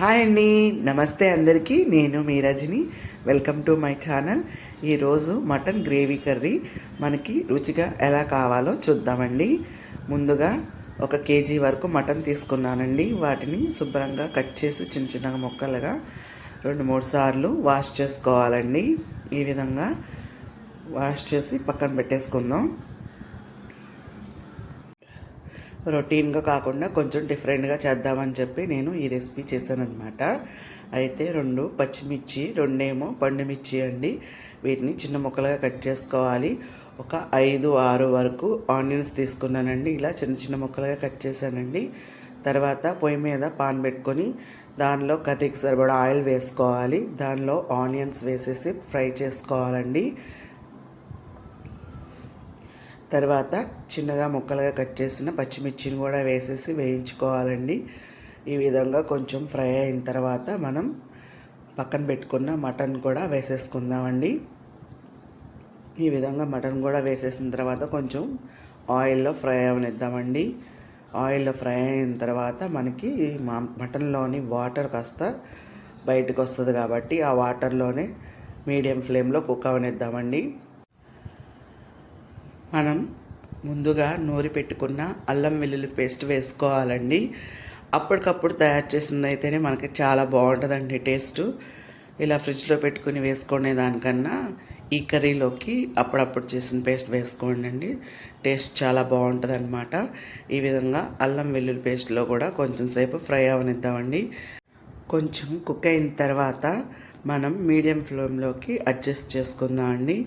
Hi అండి. నమస్తే అందరికీ. నేను మీ Rajani. Welcome to my channel ఈరోజు మటన్ గ్రేవీ కర్రీ మనకి రుచిగా ఎలా కావాలో చూద్దామండి. ముందుగా ఒక కేజీ వరకు మటన్ తీసుకున్నానండి. వాటిని శుభ్రంగా కట్ చేసి చిన్న చిన్న ముక్కలుగా రెండు మూడు సార్లు వాష్ చేసుకోవాలండి. ఈ విధంగా వాష్ చేసి పక్కన పెట్టేసుకుందాం. రొటీన్గా కాకుండా కొంచెం డిఫరెంట్గా చేద్దామని చెప్పి నేను ఈ రెసిపీ చేశాను అనమాట అయితే రెండు పచ్చిమిర్చి రెండేమో పండుమిర్చి అండి. వీటిని చిన్న ముక్కలుగా కట్ చేసుకోవాలి. ఒక ఐదు ఆరు వరకు ఆనియన్స్ తీసుకున్నానండి. ఇలా చిన్న చిన్న ముక్కలుగా కట్ చేశానండి. తర్వాత పొయ్యి మీద పాన్ పెట్టుకొని దానిలో కర్రీకి సరిపడా ఆయిల్ వేసుకోవాలి. దానిలో ఆనియన్స్ వేసేసి ఫ్రై చేసుకోవాలండి. తర్వాత చిన్నగా ముక్కలుగా కట్ చేసిన పచ్చిమిర్చిని కూడా వేసేసి వేయించుకోవాలండి. ఈ విధంగా కొంచెం ఫ్రై అయిన తర్వాత మనం పక్కన పెట్టుకున్న మటన్ కూడా వేసేసుకుందామండి. ఈ విధంగా మటన్ కూడా వేసేసిన తర్వాత కొంచెం ఆయిల్లో ఫ్రై అవనిద్దామండి. ఆయిల్లో ఫ్రై అయిన తర్వాత మనకి మా మటన్లోని వాటర్ కాస్త బయటకు వస్తుంది కాబట్టి ఆ వాటర్లోనే మీడియం ఫ్లేమ్లో కుక్ అవనిద్దామండి. మనం ముందుగా నూరి పెట్టుకున్న అల్లం వెల్లుల్లి పేస్ట్ వేసుకోవాలండి. అప్పటికప్పుడు తయారు చేసింది అయితేనే మనకి చాలా బాగుంటుందండి టేస్ట్. ఇలా ఫ్రిడ్జ్లో పెట్టుకుని వేసుకునే దానికన్నా ఈ కర్రీలోకి అప్పుడప్పుడు చేసిన పేస్ట్ వేసుకోండి అండి టేస్ట్ చాలా బాగుంటుంది అనమాట ఈ విధంగా అల్లం వెల్లుల్లి పేస్ట్లో కూడా కొంచెం సేపు ఫ్రై అవనిద్దామండి. కొంచెం కుక్ అయిన తర్వాత మనం మీడియం ఫ్లేమ్లోకి అడ్జస్ట్ చేసుకుందామండి.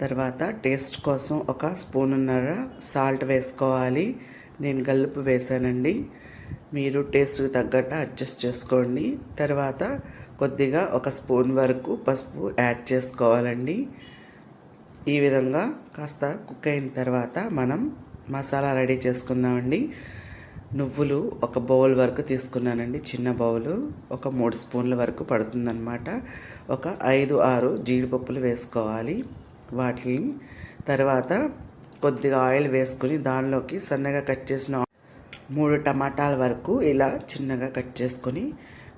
తర్వాత టేస్ట్ కోసం ఒక స్పూన్నర సాల్ట్ వేసుకోవాలి. నేను గల్లుపు వేసానండి. మీరు టేస్ట్కి తగ్గట్టు అడ్జస్ట్ చేసుకోండి. తర్వాత కొద్దిగా ఒక స్పూన్ వరకు పసుపు యాడ్ చేసుకోవాలండి. ఈ విధంగా కాస్త కుక్ అయిన తర్వాత మనం మసాలా రెడీ చేసుకుందామండి. నువ్వులు ఒక బౌల్ వరకు తీసుకున్నానండి చిన్న బౌలు. ఒక మూడు స్పూన్ల వరకు పడుతుందన్నమాట. ఒక ఐదు ఆరు జీడిపప్పులు వేసుకోవాలి. వాటిని తర్వాత కొద్దిగా ఆయిల్ వేసుకుని దానిలోకి సన్నగా కట్ చేసిన మూడు టమాటాల వరకు ఇలా చిన్నగా కట్ చేసుకొని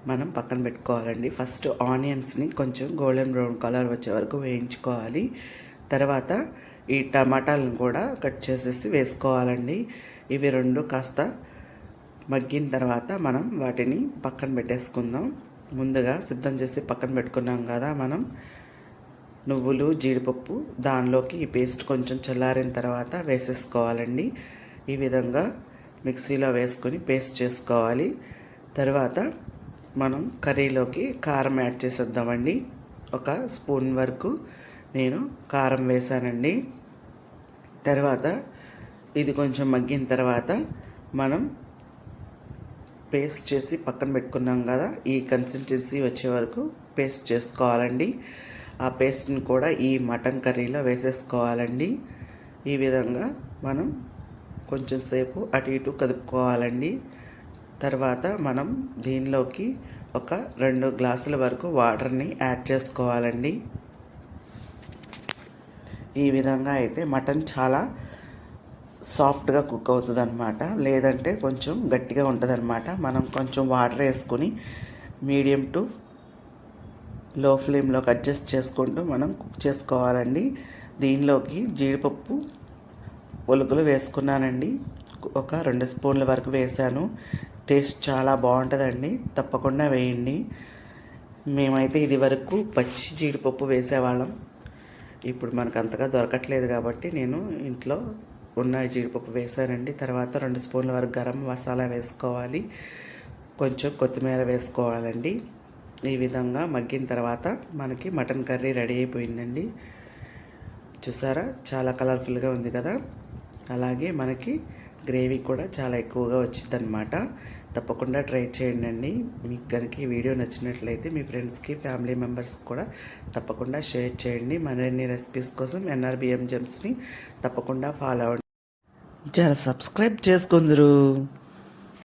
మనం పక్కన పెట్టుకోవాలండి. ఫస్ట్ ఆనియన్స్ని కొంచెం గోల్డెన్ బ్రౌన్ కలర్ వచ్చే వరకు వేయించుకోవాలి. తర్వాత ఈ టమాటాలను కూడా కట్ చేసేసి వేసుకోవాలండి. ఇవి రెండు కాస్త మగ్గిన తర్వాత మనం వాటిని పక్కన పెట్టేసుకుందాం. ముందుగా సిద్ధం చేసి పక్కన పెట్టుకున్నాం కదా మనం. నువ్వులు జీడిపప్పు దానిలోకి ఈ పేస్ట్ కొంచెం చల్లారిన తర్వాత వేసేసుకోవాలండి. ఈ విధంగా మిక్సీలో వేసుకొని పేస్ట్ చేసుకోవాలి. తర్వాత మనం కర్రీలోకి కారం యాడ్ చేసేద్దామండి. ఒక స్పూన్ వరకు నేను కారం వేసానండి తర్వాత ఇది కొంచెం మగ్గిన తర్వాత మనం పేస్ట్ చేసి పక్కన పెట్టుకున్నాం కదా ఈ కన్సిస్టెన్సీ వచ్చే వరకు పేస్ట్ చేసుకోవాలండి. ఆ పేస్ట్ని కూడా ఈ మటన్ కర్రీలో వేసేసుకోవాలండి. ఈ విధంగా మనం కొంచెం సేపు అటు ఇటు కదుపుకోవాలండి. తర్వాత మనం దీనిలోకి ఒక రెండు గ్లాసుల వరకు వాటర్ని యాడ్ చేసుకోవాలండి. ఈ విధంగా అయితే మటన్ చాలా సాఫ్ట్గా కుక్ అవుతుంది అనమాట లేదంటే కొంచెం గట్టిగా ఉంటుంది అనమాట మనం కొంచెం వాటర్ వేసుకొని మీడియం టు లో ఫ్లేమ్లోకి అడ్జస్ట్ చేసుకుంటూ మనం కుక్ చేసుకోవాలండి. దీనిలోకి జీడిపప్పు ఒలుగులు వేసుకున్నానండి. ఒక రెండు స్పూన్ల వరకు వేసాను టేస్ట్ చాలా బాగుంటుందండి. తప్పకుండా వేయండి. మేమైతే ఇది వరకు పచ్చి జీడిపప్పు వేసేవాళ్ళం. ఇప్పుడు మనకు అంతగా దొరకట్లేదు కాబట్టి నేను ఇంట్లో ఉన్న జీడిపప్పు వేసానండి తర్వాత రెండు స్పూన్ల వరకు గరం మసాలా వేసుకోవాలి. కొంచెం కొత్తిమీర వేసుకోవాలండి. ఈ విధంగా మగ్గిన తర్వాత మనకి మటన్ కర్రీ రెడీ అయిపోయిందండి. చూసారా? చాలా కలర్ఫుల్గా ఉంది కదా? అలాగే మనకి గ్రేవీ కూడా చాలా ఎక్కువగా వచ్చిందనమాట తప్పకుండా ట్రై చేయండి అండి మీకు కనుక ఈ వీడియో నచ్చినట్లయితే మీ ఫ్రెండ్స్కి ఫ్యామిలీ మెంబర్స్కి కూడా తప్పకుండా షేర్ చేయండి. మరిన్ని రెసిపీస్ కోసం ఎన్ఆర్బిఎం జెమ్స్ని తప్పకుండా ఫాలో అవ్వండి. చాలా సబ్స్క్రైబ్ చేసుకుందరు.